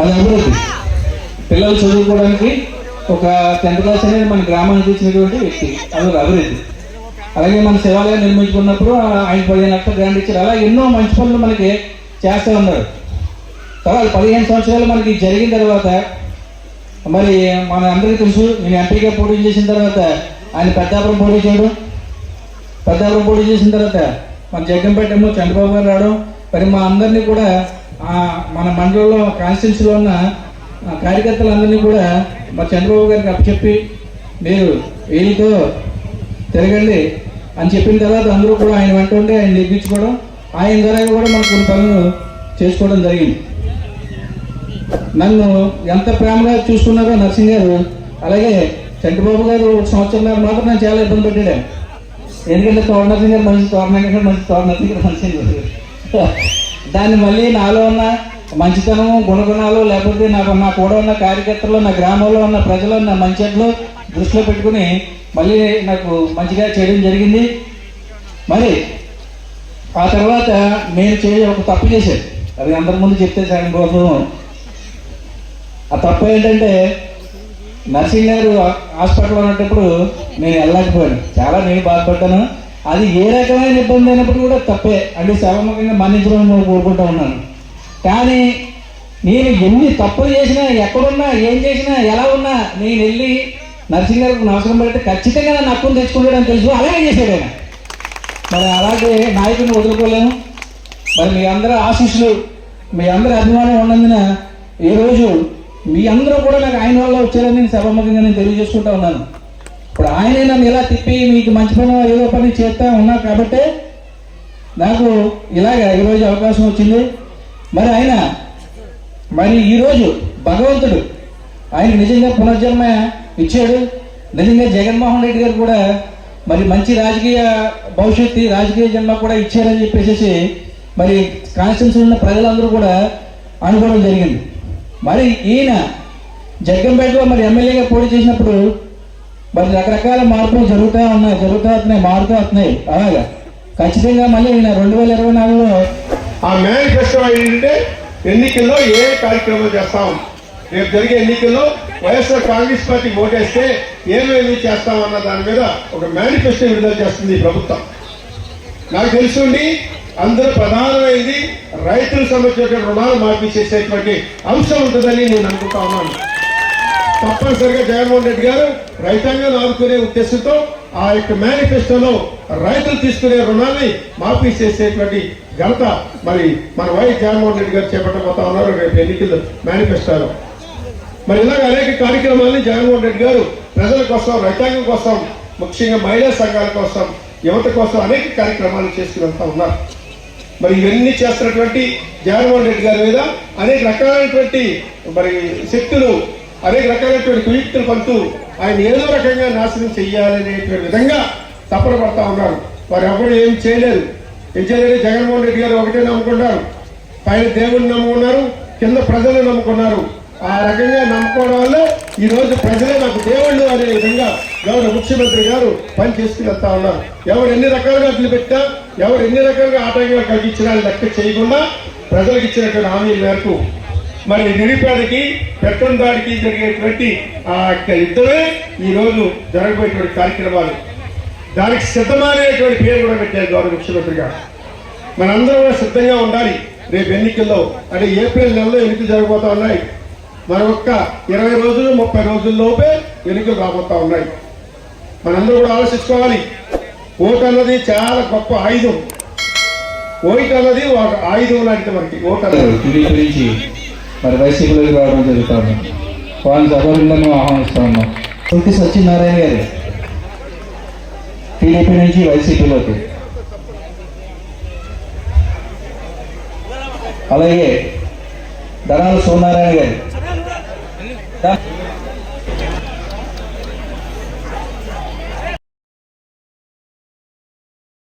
అది అభివృద్ధి పిల్లలు చదువుకోవడానికి ఒక టెన్త్ క్లాస్ అనేది మన గ్రామానికి ఇచ్చినటువంటి వ్యక్తి. అది అభివృద్ధి. అలాగే మన శివాలయం నిర్మించుకున్నప్పుడు ఆయన పదిహేను లక్షలు గ్రాండ్ ఇచ్చారు. అలా ఎన్నో మంచి పనులు మనకి చేస్తూ ఉన్నారు. తర్వాత పదిహేను సంవత్సరాలు మనకి జరిగిన తర్వాత మరి మన అందరికీ తెలుసు నేను ఎంపీగా పోటీ చేసిన తర్వాత ఆయన పెద్దాపురం పోటీ చేయడం పెద్దాపురం పోటీ చేసిన తర్వాత మన జగ్గంపేటలో చంద్రబాబు గారు రావడం మరి మా అందరినీ కూడా మన మండలంలో కాన్స్టిట్యున్సీలో ఉన్న కార్యకర్తలందరినీ కూడా మా చంద్రబాబు గారికి అప్పచెప్పి మీరు వీళ్ళతో తిరగండి అని చెప్పిన తర్వాత అందరూ కూడా ఆయన వెంట ఉండి ఆయన నిర్మించుకోవడం ఆయన ద్వారా కూడా మనం కొన్ని పనులు చేసుకోవడం జరిగింది. నన్ను ఎంత ప్రేమగా చూసుకున్నారో నర్సింగ్ గారు అలాగే చంద్రబాబు గారు ఒక గారు మాత్రం నేను చాలా ఇబ్బంది పెట్టాడు. ఎందుకంటే తోడ నర్సింగ్ గారు మంచి తోడ నర్సింగ్ గారు మంచి తోడ నర్సింగ్ గారు మంచి దాన్ని మళ్ళీ నాలో ఉన్న మంచితనము గుణగుణాలు లేకపోతే నాకు నా కూడా ఉన్న కార్యకర్తలు నా గ్రామంలో ఉన్న ప్రజలు నా మంచిట్లు దృష్టిలో పెట్టుకుని మళ్ళీ నాకు మంచిగా చేయడం జరిగింది. మరి ఆ తర్వాత నేను చేయ ఒక తప్పు చేశాను. అది అందరి ముందు చెప్తే దాని కోసం. ఆ తప్పు ఏంటంటే నర్సింగ్ గారు హాస్పిటల్లో ఉన్నప్పుడు నేను వెళ్ళలేకపోయాను. చాలా నేను బాధపడ్డాను. అది ఏ రకమైన ఇబ్బంది అయినప్పుడు కూడా తప్పే. అంటే సర్వముఖంగా మన్నించడం నేను కోరుకుంటా ఉన్నాను. కానీ నేను ఎన్ని తప్పులు చేసినా ఎక్కడున్నా ఏం చేసినా ఎలా ఉన్నా నేను వెళ్ళి నర్సింగ్ గారికి నమస్కారం పెడితే ఖచ్చితంగా నా హక్కును తెచ్చుకుంటాడని తెలుసు. అలాగే చేశాడు ఆయన. మరి అలాగే నాయకుడిని వదులుకోలేము మరి మీ అందరూ ఆశీస్సులు మీ అందరి అభిమానం ఉన్నందున ఈరోజు మీ అందరూ కూడా నాకు ఆయన వల్ల వచ్చారని నేను సభాముఖంగా నేను తెలియజేసుకుంటా ఉన్నాను. ఇప్పుడు ఆయనే నన్ను ఇలా తిప్పి మీకు మంచి పని ఏదో పని చేస్తా ఉన్నా కాబట్టి నాకు ఇలాగ ఈరోజు అవకాశం వచ్చింది. మరి ఆయన మరి ఈరోజు భగవంతుడు ఆయన నిజంగా పునర్జన్మ ఇచ్చాడు. నిజంగా జగన్మోహన్ రెడ్డి గారు కూడా మరి మంచి రాజకీయ భవిష్యత్తు రాజకీయ జన్మ కూడా ఇచ్చారని చెప్పేసి మరి కాన్స్టిట్యూన్సీ ఉన్న ప్రజలందరూ కూడా అనుకోవడం జరిగింది. మరి ఈయన జగ్గంపేటలో మరి ఎమ్మెల్యేగా పోటీ చేసినప్పుడు మరి రకరకాల మార్పులు జరుగుతూ ఉన్నాయి జరుగుతూ వస్తున్నాయి మారుతూ వస్తున్నాయి అలాగా? ఖచ్చితంగా మళ్ళీ ఈయన రెండు వేల ఇరవై నాలుగులో ఆ మేనిఫెస్టో ఏంటంటే ఎన్నికల్లో ఏ కార్యక్రమం చేస్తాం? రేపు జరిగే ఎన్నికల్లో వైఎస్ఆర్ కాంగ్రెస్ పార్టీ ఓటేస్తే ఏమేమి చేస్తామన్న దాని మీద ఒక మేనిఫెస్టో విడుదల చేస్తుంది ప్రభుత్వం. నాకు తెలుసుండి అందరూ ప్రధానమైంది రైతులకు సంబంధించిన రుణాలు మాఫీ చేసేటువంటి అంశం ఉంటుందని నేను అనుకుంటా ఉన్నాను. తప్పనిసరిగా జగన్మోహన్ రెడ్డి గారు రైతాంగాన్ని ఆదుకునే ఉద్దేశంతో ఆ యొక్క మేనిఫెస్టోలో రైతులు తీసుకునే రుణాన్ని మాఫీ చేసేటువంటి ఘనత మరి మన వైఎస్ జగన్మోహన్ రెడ్డి గారు చేపట్టబోతా ఉన్నారు రేపు ఎన్నికలు మేనిఫెస్టోలో. మరి ఇలాగ అనేక కార్యక్రమాలని జగన్మోహన్ రెడ్డి గారు ప్రజల కోసం రైతాంగం కోసం ముఖ్యంగా మహిళా సంఘాల కోసం యువత కోసం అనేక కార్యక్రమాలు చేసుకుని వెళ్తా ఉన్నారు. మరి ఇవన్నీ చేస్తున్నటువంటి జగన్మోహన్ రెడ్డి గారి మీద అనేక రకాలైనటువంటి మరి శక్తులు అనేక రకాలైనటువంటి కుయుక్తులు పంతూ ఆయన ఏదో రకంగా నాశనం చేయాలనేటువంటి విధంగా తపన పడతా ఉన్నారు. వారు ఎవరు ఏం చేయలేరు ఏం చేయలేదు? జగన్మోహన్ రెడ్డి గారు ఒకటే నమ్ముకున్నారు. పైన దేవుడిని నమ్ముకున్నారు కింద ప్రజలు నమ్ముకున్నారు. ఆ రకంగా నమ్ముకోవడం వల్ల ఈ రోజు ప్రజలే నాకు దేవుళ్ళు అనే విధంగా గౌరవ ముఖ్యమంత్రి గారు పని చేసుకుని వెళ్తా ఉన్నారు. ఎవరు ఎన్ని రకాలుగా వదిలిపెట్టా ఎవరు ఎన్ని రకాలుగా ఆటంకాలు కలిగించినా లెక్క చేయకుండా ప్రజలకు ఇచ్చినటువంటి హామీ మేరకు మరి నిరుపేదకి పెత్తందాడికి జరిగేటువంటి ఆ యొక్క యుద్ధమే ఈ రోజు జరగబోయేటువంటి కార్యక్రమాలు. దానికి సిద్ధమనేటువంటి పేరు కూడా పెట్టారు గౌరవ ముఖ్యమంత్రి గారు. మనందరం కూడా సిద్ధంగా ఉండాలి రేపు ఎన్నికల్లో. అంటే ఏప్రిల్ నెలలో ఎన్నికలు జరగబోతా ఉన్నాయి. మరి ఒక్క ఇరవై రోజులు ముప్పై రోజుల్లోపే ఎన్నికలు రాబోతా ఉన్నాయి. మనందరూ కూడా ఆలోచించుకోవాలి. ఓటు అన్నది చాలా గొప్ప ఆయుధం. ఓటు అన్నది ఒక ఆయుధం లాంటిది మనకి ఓటు అన్నది. మరి వైసీపీలోకి రావడం జరుగుతుంది. వాళ్ళని సభలందరినీ ఆహ్వానిస్తా ఉన్నాం తులసి సత్యనారాయణ గారు టీడీపీ నుంచి వైసీపీలోకి. అలాగే ధనాల సోమనారాయణ గారు.